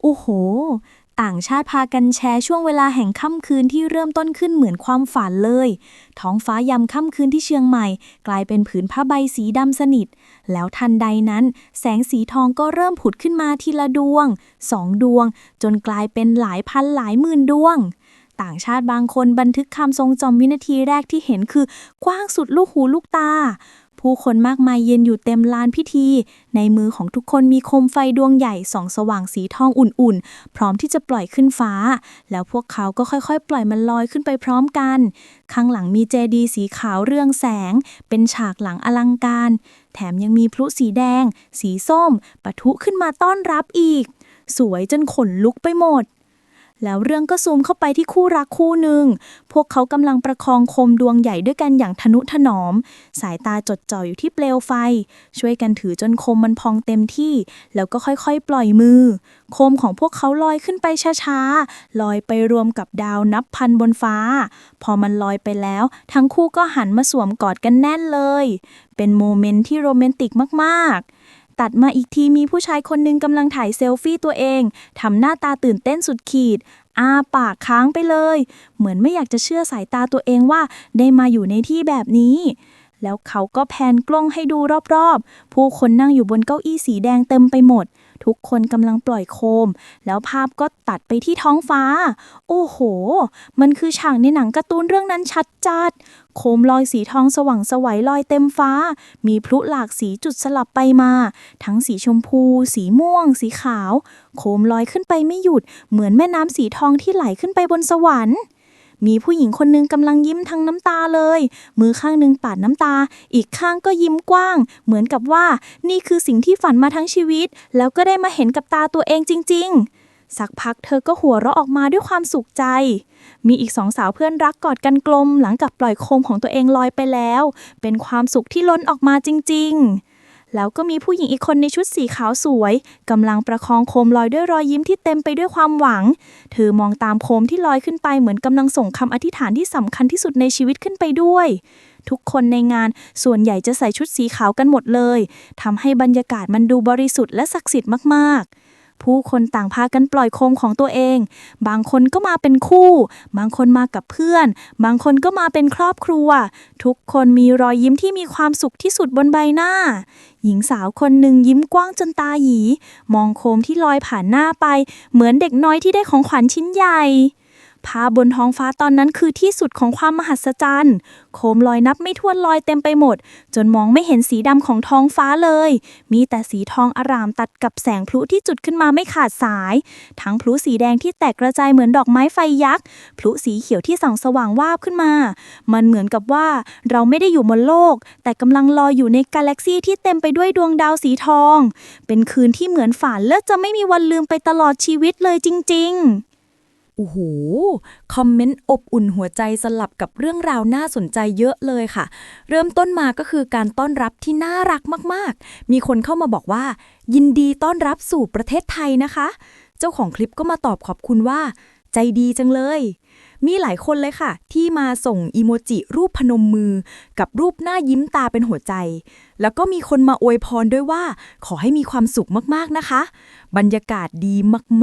โอ้โห ต่างชาติพากันแชร์ช่วงเวลาแห่งค่ำคืนที่เริ่มต้นขึ้นเหมือนความฝันเลย ท้องฟ้ายามค่ำคืนที่เชียงใหม่ กลายเป็นผืนผ้าใบสีดำสนิท แล้วทันใดนั้น แสงสีทองก็เริ่มผุดขึ้นมาทีละดวงสองดวง จนกลายเป็นหลายพันหลายหมื่นดวงต่างชาติบางคนบันทึกคำทรงจำวินาทีแรกที่เห็นคือกว้างสุดลูกหูลูกตา ผู้คนมากมายเยืนอยู่เต็มลานพิธี ในมือของทุกคนมีโคมไฟดวงใหญ่ส่องสว่างสีทองอุ่นๆ พร้อมที่จะปล่อยขึ้นฟ้า แล้วพวกเขาก็ค่อยๆ ปล่อยมันลอยขึ้นไปพร้อมกัน ข้างหลังมีเจดีสีขาวเรืองแสง เป็นฉากหลังอลังการ แถมยังมีพลุสีแดง สีส้มปะทุขึ้นมาต้อนรับอีก สวยจนขนลุกไปหมด แล้วเรื่องก็ซูมเข้าไปที่คู่รักคู่หนึ่ง พวกเขากำลังประคองโคมดวงใหญ่ด้วยกันอย่างทนุถนอม สายตาจดจ่ออยู่ที่เปลวไฟ ช่วยกันถือจนโคมมันพองเต็มที่ แล้วก็ค่อยๆ ปล่อยมือ โคมของพวกเขาลอยขึ้นไปช้าๆ ลอยไปรวมกับดาวนับพันบนฟ้า พอมันลอยไปแล้ว ทั้งคู่ก็หันมาสวมกอดกันแน่นเลย เป็นโมเมนต์ที่โรแมนติกมากๆ ตัดมาอีกทีมีผู้ชายคนหนึงกำลังถ่ายเซลฟี่ตัวเองทำหน้าตาตื่นเต้นสุดขีดอ้าปากค้างไปเลย เหมือนไม่อยากจะเชื่อสายตาตัวเองว่าได้มาอยู่ในที่แบบนี้ แล้วเขาก็แพนกล้องให้ดูรอบๆ ผู้คนนั่งอยู่บนเก้าอี้สีแดงเต็มไปหมด ทุกคนกำลังปล่อยโคม แล้วภาพก็ตัดไปที่ท้องฟ้า โอ้โห มันคือฉากในหนังการ์ตูนเรื่องนั้นชัดจัด โคมลอยสีทองสว่างสวัยลอยเต็มฟ้า มีพลุหลากสีจุดสลับไปมา ทั้งสีชมพู สีม่วง สีขาว โคมลอยขึ้นไปไม่หยุด เหมือนแม่น้ำสีทองที่ไหลขึ้นไปบนสวรรค์ มีผู้หญิงคนหนึงกำลังยิ้มทั้งน้ำตาเลย มือข้างหนึ่งปาดน้ำตา อีกข้างก็ยิ้มกว้าง เหมือนกับว่า นี่คือสิ่งที่ฝันมาทั้งชีวิต แล้วก็ได้มาเห็นกับตาตัวเองจริง ๆ สักพักเธอก็หัวเราะออกมาด้วยความสุขใจ มีอีกสองสาวเพื่อนรักกอดกันกลม หลังกับปล่อยโคมของตัวเองลอยไปแล้ว เป็นความสุขที่ล้นออกมาจริง ๆ แล้วก็มีผู้หญิงอีกคนในชุดสีขาวสวยกำลังประคองโคมลอยด้วยรอยยิ้มที่เต็มไปด้วยความหวัง เธอมองตามโคมที่ลอยขึ้นไปเหมือนกำลังส่งคำอธิษฐานที่สำคัญที่สุดในชีวิตขึ้นไปด้วย ทุกคนในงานส่วนใหญ่จะใส่ชุดสีขาวกันหมดเลยทำให้บรรยากาศมันดูบริสุทธิ์และศักดิ์สิทธิ์มากๆ ผู้คนต่างพากันปล่อยโคมของตัวเอง บางคนก็มาเป็นคู่ บางคนมากับเพื่อน บางคนก็มาเป็นครอบครัว ทุกคนมีรอยยิ้มที่มีความสุขที่สุดบนใบหน้า หญิงสาวคนหนึ่งยิ้มกว้างจนตาหยี มองโคมที่ลอยผ่านหน้าไป เหมือนเด็กน้อยที่ได้ของขวัญชิ้นใหญ่ ภาพบนท้องฟ้าตอนนั้นคือที่สุดของความมหัศจรรย์ โคมลอยนับไม่ถ้วนลอยเต็มไปหมด จนมองไม่เห็นสีดำของท้องฟ้าเลย มีแต่สีทองอร่ามตัดกับแสงพลุที่จุดขึ้นมาไม่ขาดสาย ทั้งพลุสีแดงที่แตกกระจายเหมือนดอกไม้ไฟยักษ์ พลุสีเขียวที่ส่องสว่างวาบขึ้นมา มันเหมือนกับว่าเราไม่ได้อยู่บนโลก แต่กำลังลอยอยู่ในกาแล็กซีที่เต็มไปด้วยดวงดาวสีทอง เป็นคืนที่เหมือนฝันและจะไม่มีวันลืมไปตลอดชีวิตเลยจริง ๆ โอ้โห คอมเมนต์อบอุ่นหัวใจสลับกับเรื่องราวน่าสนใจเยอะเลยค่ะ เริ่มต้นมาก็คือการต้อนรับที่น่ารักมากๆ มีคนเข้ามาบอกว่า ยินดีต้อนรับสู่ประเทศไทยนะคะ เจ้าของคลิปก็มาตอบขอบคุณว่า ใจดีจังเลย มีหลายคนเลยค่ะ ที่มาส่งอีโมจิรูปพนมมือ กับรูปหน้ายิ้มตาเป็นหัวใจ แล้วก็มีคนมาอวยพรด้วยว่า ขอให้มีความสุขมากๆนะคะ บรรยากาศดี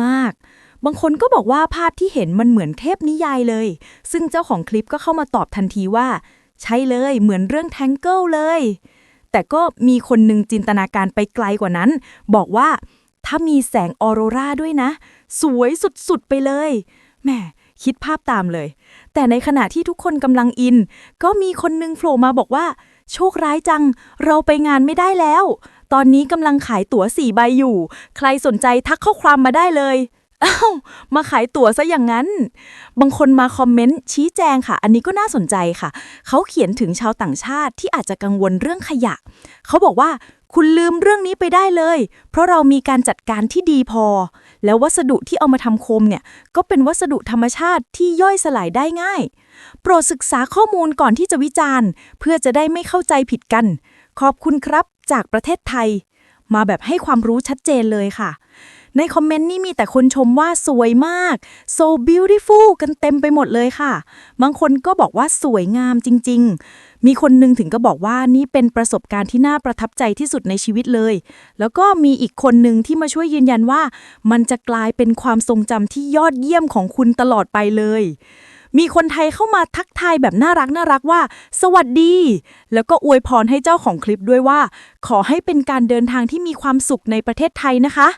มากๆ บางคนก็บอกว่าภาพที่เห็นมันเหมือนเทพนิยายเลย ซึ่งเจ้าของคลิปก็เข้ามาตอบทันทีว่า ใช่เลยเหมือนเรื่องแทงเกิลเลย แต่ก็มีคนหนึ่งจินตนาการไปไกลกว่านั้น บอกว่าถ้ามีแสงออโรราด้วยนะ สวยสุดๆไปเลยแหมคิดภาพตามเลย แต่ในขณะที่ทุกคนกำลังอิน ก็มีคนหนึงโผล่มาบอกว่า โชคร้ายจัง เราไปงานไม่ได้แล้ว ตอนนี้กำลังขายตั๋วสี่ใบอยู่ ใครสนใจทักข้อความมาได้เลย อ้าวมาขายตั๋วซะอย่างนั้น บางคนมาคอมเมนต์ชี้แจงค่ะ อันนี้ก็น่าสนใจค่ะ เขาเขียนถึงชาวต่างชาติที่อาจจะกังวลเรื่องขยะ เขาบอกว่าคุณลืมเรื่องนี้ไปได้เลย เพราะเรามีการจัดการที่ดีพอ แล้ววัสดุที่เอามาทำโคมเนี่ย ก็เป็นวัสดุธรรมชาติที่ย่อยสลายได้ง่าย โปรดศึกษาข้อมูลก่อนที่จะวิจารณ์ เพื่อจะได้ไม่เข้าใจผิดกัน ขอบคุณครับจากประเทศไทย มาแบบให้ความรู้ชัดเจนเลยค่ะ ในคอมเมนต์นี่มีแต่คนชมว่าสวยมาก so beautiful กันเต็มไปหมดเลยค่ะ บางคนก็บอกว่าสวยงามจริง ๆ มีคนหนึงถึงก็บอกว่านี่เป็นประสบการณ์ที่น่าประทับใจที่สุดในชีวิตเลย แล้วก็มีอีกคนหนึ่งที่มาช่วยยืนยันว่า มันจะกลายเป็นความทรงจำที่ยอดเยี่ยมของคุณตลอดไปเลยมีคนไทยเข้ามาทักทายแบบน่ารักน่ารักว่า สวัสดี แล้วก็อวยพรให้เจ้าของคลิปด้วยว่า ขอให้เป็นการเดินทางที่มีความสุขในประเทศไทยนะคะ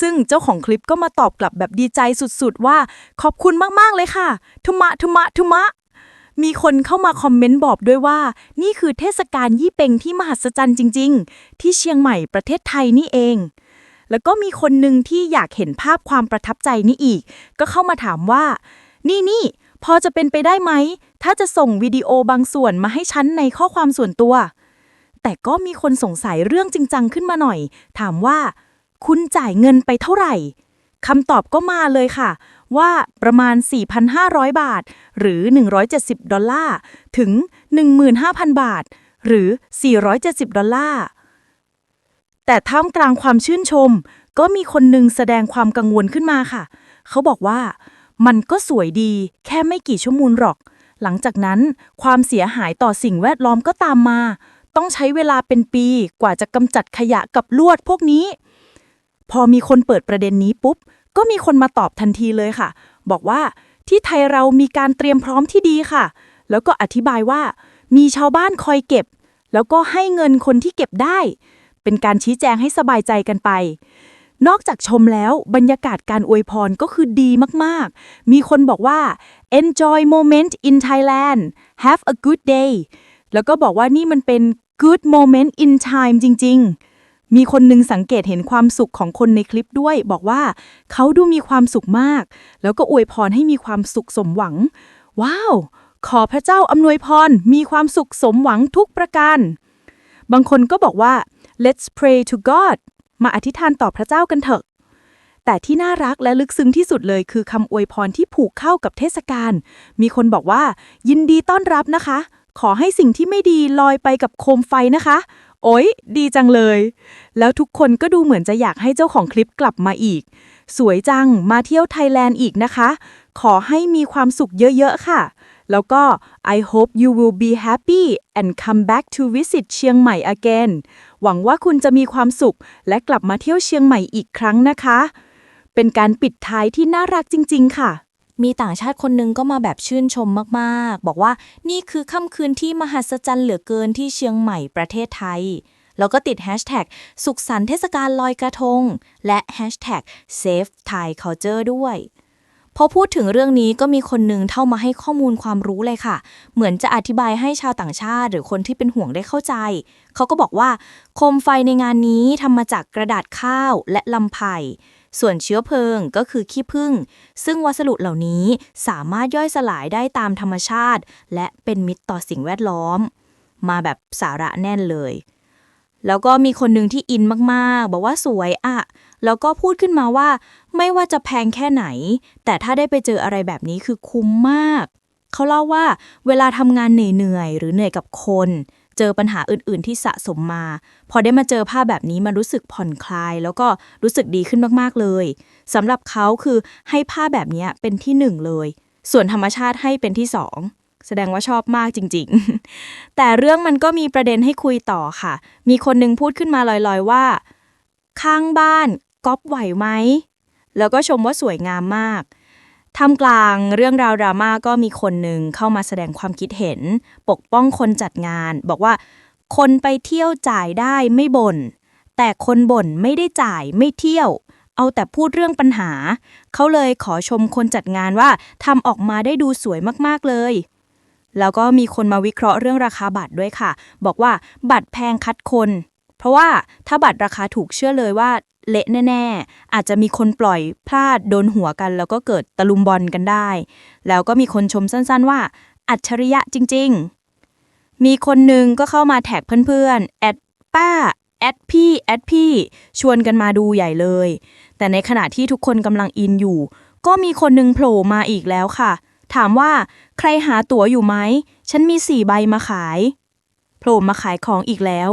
ซึ่งเจ้าของคลิปก็มาตอบกลับแบบดีใจสุดๆ ว่าขอบคุณมากๆเลยค่ะ ทุมะทุมะทุมะ มีคนเข้ามาคอมเมนต์บอกด้วยว่า นี่คือเทศกาลยี่เป็งที่มหัศจรรย์จริง ๆ ที่เชียงใหม่ประเทศไทยนี่เอง แล้วก็มีคนหนึ่งที่อยากเห็นภาพความประทับใจนี้อีก ก็เข้ามาถามว่า นี่นี่พอจะเป็นไปได้ไหม ถ้าจะส่งวิดีโอบางส่วนมาให้ฉันในข้อความส่วนตัว แต่ก็มีคนสงสัยเรื่องจริงจังขึ้นมาหน่อย ถามว่า คุณจ่ายเงินไปเท่าไหร่คำตอบก็มาเลยค่ะ ว่าประมาณ 4,500 บาท หรือ 170 ดอลลาร์ถึง 15,000 บาท หรือ 470 ดอลลาร์แต่ท่ามกลางความชื่นชม ก็มีคนหนึ่งแสดงความกังวลขึ้นมาค่ะ เขาบอกว่า มันก็สวยดีแค่ไม่กี่ชั่วโมงหรอก หลังจากนั้นความเสียหายต่อสิ่งแวดล้อมก็ตามมา ต้องใช้เวลาเป็นปีกว่าจะกำจัดขยะกับลวดพวกนี้ พอมีคนเปิดประเด็นนี้ปุ๊บ ก็มีคนมาตอบทันทีเลยค่ะ บอกว่าที่ไทยเรามีการเตรียมพร้อมที่ดีค่ะ แล้วก็อธิบายว่า มีชาวบ้านคอยเก็บ แล้วก็ให้เงินคนที่เก็บได้ เป็นการชี้แจงให้สบายใจกันไป นอกจากชมแล้วบรรยากาศการอวยพรก็คือดีมากๆ มีคนบอกว่า enjoy moment in Thailand have a good day แล้วก็บอกว่านี่มันเป็น good moment in time จริง ๆ มีคนหนึ่งสังเกตเห็นความสุขของคนในคลิปด้วย บอกว่าเขาดูมีความสุขมาก แล้วก็อวยพรให้มีความสุขสมหวัง ว้าว ขอพระเจ้าอำนวยพร มีความสุขสมหวังทุกประการ บางคนก็บอกว่า let's pray to God มาอธิษฐานต่อพระเจ้ากันเถอะ แต่ที่น่ารักและลึกซึ้งที่สุดเลยคือคำอวยพรที่ผูกเข้ากับเทศกาล มีคนบอกว่า ยินดีต้อนรับนะคะ ขอให้สิ่งที่ไม่ดีลอยไปกับโคมไฟนะคะ โอ๊ย ดีจังเลย แล้วทุกคนก็ดูเหมือนจะอยากให้เจ้าของคลิปกลับมาอีก สวยจัง มาเที่ยวไทยแลนด์อีกนะคะ ขอให้มีความสุขเยอะๆค่ะ แล้วก็ I hope you will be happy and come back to visit เชียงใหม่ again หวังว่าคุณจะมีความสุข และกลับมาเที่ยวเชียงใหม่อีกครั้งนะคะ เป็นการปิดท้ายที่น่ารักจริง ๆ ค่ะ มีต่างชาติคนหนึงก็มาแบบชื่นชมมากๆ บอกว่านี่คือค่ำคืนที่มหัศจรรย์เหลือเกินที่เชียงใหม่ประเทศไทย แล้วก็ติดแฮชแท็กสุขสันต์เทศกาลลอยกระทง และแฮชแท็ก Save Thai Culture ด้วยพอพูดถึงเรื่องนี้ก็มีคนหนึ่งเข้ามาให้ข้อมูลความรู้เลยค่ะ เหมือนจะอธิบายให้ชาวต่างชาติ หรือคนที่เป็นห่วงได้เข้าใจ เขาก็บอกว่า โคมไฟในงานนี้ทำมาจากกระดาษข้าวและลำไผ่ ส่วนเชื้อเพลิงก็คือขี้ผึ้งซึ่งวัสดุเหล่านี้สามารถย่อยสลายได้ตามธรรมชาติ และเป็นมิตรต่อสิ่งแวดล้อม มาแบบสาระแน่นเลย แล้วก็มีคนหนึ่งที่อินมากๆ บอกว่าสวยอะแล้วก็พูดขึ้นมาว่า ไม่ว่าจะแพงแค่ไหน แต่ถ้าได้ไปเจออะไรแบบนี้คือคุ้มมาก เขาเล่าว่าเวลาทำงานเหนื่อยๆหรือเหนื่อยกับคน เจอปัญหาอื่น ๆ ที่สะสมมา พอได้มาเจอภาพแบบนี้มันรู้สึกผ่อนคลาย แล้วก็รู้สึกดีขึ้นมากๆเลยสำหรับเขาคือให้ภาพแบบนี้เป็นที่หนึ่งเลย ส่วนธรรมชาติให้เป็นที่สองแสดงว่าชอบมากจริง ๆ แต่เรื่องมันก็มีประเด็นให้คุยต่อค่ะ มีคนหนึงพูดขึ้นมาลอยๆว่า ข้างบ้านก๊อปไหวไหม แล้วก็ชมว่าสวยงามมาก ท่ามกลางเรื่องราวดราม่าก็มีคนหนึ่งเข้ามาแสดงความคิดเห็น ปกป้องคนจัดงาน บอกว่า คนไปเที่ยวจ่ายได้ไม่บ่นแต่คนบ่นไม่ได้จ่ายไม่เที่ยว เอาแต่พูดเรื่องปัญหา เขาเลยขอชมคนจัดงานว่าทำออกมาได้ดูสวยมากๆเลย แล้วก็มีคนมาวิเคราะห์เรื่องราคาบัตรด้วยค่ะ บอกว่าบัตรแพงคัดคน ราะว่าถ้าบัตรราคาถูกเชื่อเลยว่าเละแน่ ๆ อาจจะมีคนปล่อยพลาดโดนหัวกัน แล้วก็เกิดตะลุมบอลกันได้ แล้วก็มีคนชมสั้นๆว่า อัจฉริยะจริง ๆ มีคนหนึ่งก็เข้ามาแท็กเพื่อนๆแอดป้าแอดพี่แอดพี่ ชวนกันมาดูใหญ่เลย แต่ในขณะที่ทุกคนกำลังอินอยู่ ก็มีคนหนึ่งโผล่มาอีกแล้วค่ะ ถามว่าใครหาตั๋วอยู่ไหม ฉันมีสี่ใบมาขาย ผล่มาขายของอีกแล้ว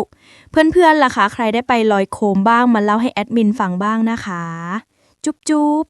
เพื่อนๆล่ะคะใครได้ไปลอยโคมบ้างมาเล่าให้แอดมินฟังบ้างนะคะ จุ๊บจุ๊บ